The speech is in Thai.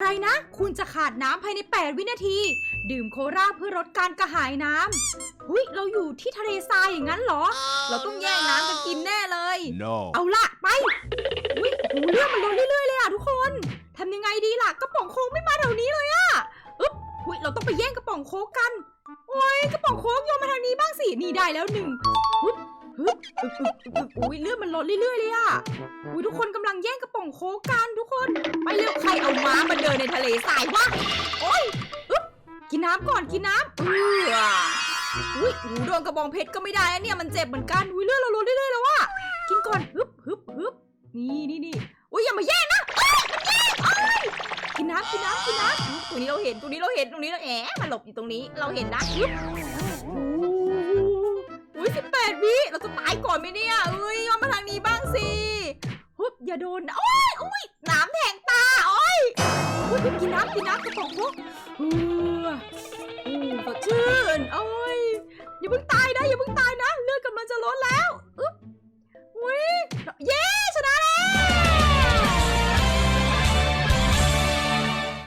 อะไรนะ คุณจะขาดน้ำภายใน 8 วินาที ดื่มโคราเพื่อลดการกระหายน้ำหุยเราอยู่ที่ทะเลทรายอย่างนั้นเหรอ เราต้องแย่งน้ำกันกินแน่เลย No. เอาละไปอุ้ยหูเรื่องมันลดเรื่อยๆเลยอะทุกคนทำยังไงดีล่ะกระป๋องโค้กไม่มาแถวนี้เลยอะอึ๊บอุ้ย เราต้องไปแย่งกระป๋องโค้กกัน โอ้ยกระป๋องโค้กโยนมาทางนี้บ้างสิ นี่ได้แล้วหนึ่งฮึบฮึบอึ๊บอึ๊บอึ๊บอุ้ยเลือดมันลดเรื่อยๆเลยอะอุ้ยทุกคนกำลังแย่งกระป๋องโค้กกันทุกคน ไปเร็วใคร เอาม้ามาเดินในทะเลทรายวะโอ้ยอึ๊บกินน้ำก่อนกินน้ำเอออุ้ยหูโดนกระบองเพชรก็ไม่ได้นะเนี่ยมันเจ็บเหมือนกันอุ้ยเลือดเราลดเรื่อยๆแล้วอะกินก่อนฮึบฮึบฮึบนี่นี่นี่อุ้ยอย่ามาแย่งนะเอ้ยมันแย่งเอ้ยกินน้ำกินน้ำกินน้ำตรงนี้เราเห็นตรงนี้เราเห็นตรงนี้เราแอะมันหลบอยู่ตรงนี้เราเห็นนะฮึบอุ้ยสิบแปดวิเราจะตายก่อนไหมเนี่ยเอ้ยยอนมาทางนี้บ้างสิฮึบอย่าโดนนะโอ้ยโอ้ยน้ำแทงตาโอ้ย ก็กินน้ำกินน้ำกระป๋องพวกเอออืมสดชื่นโอ้ยอย่าเพิ่งตายนะอย่าเพิ่งตายนะ เลือดกำลังจะลดแล้ว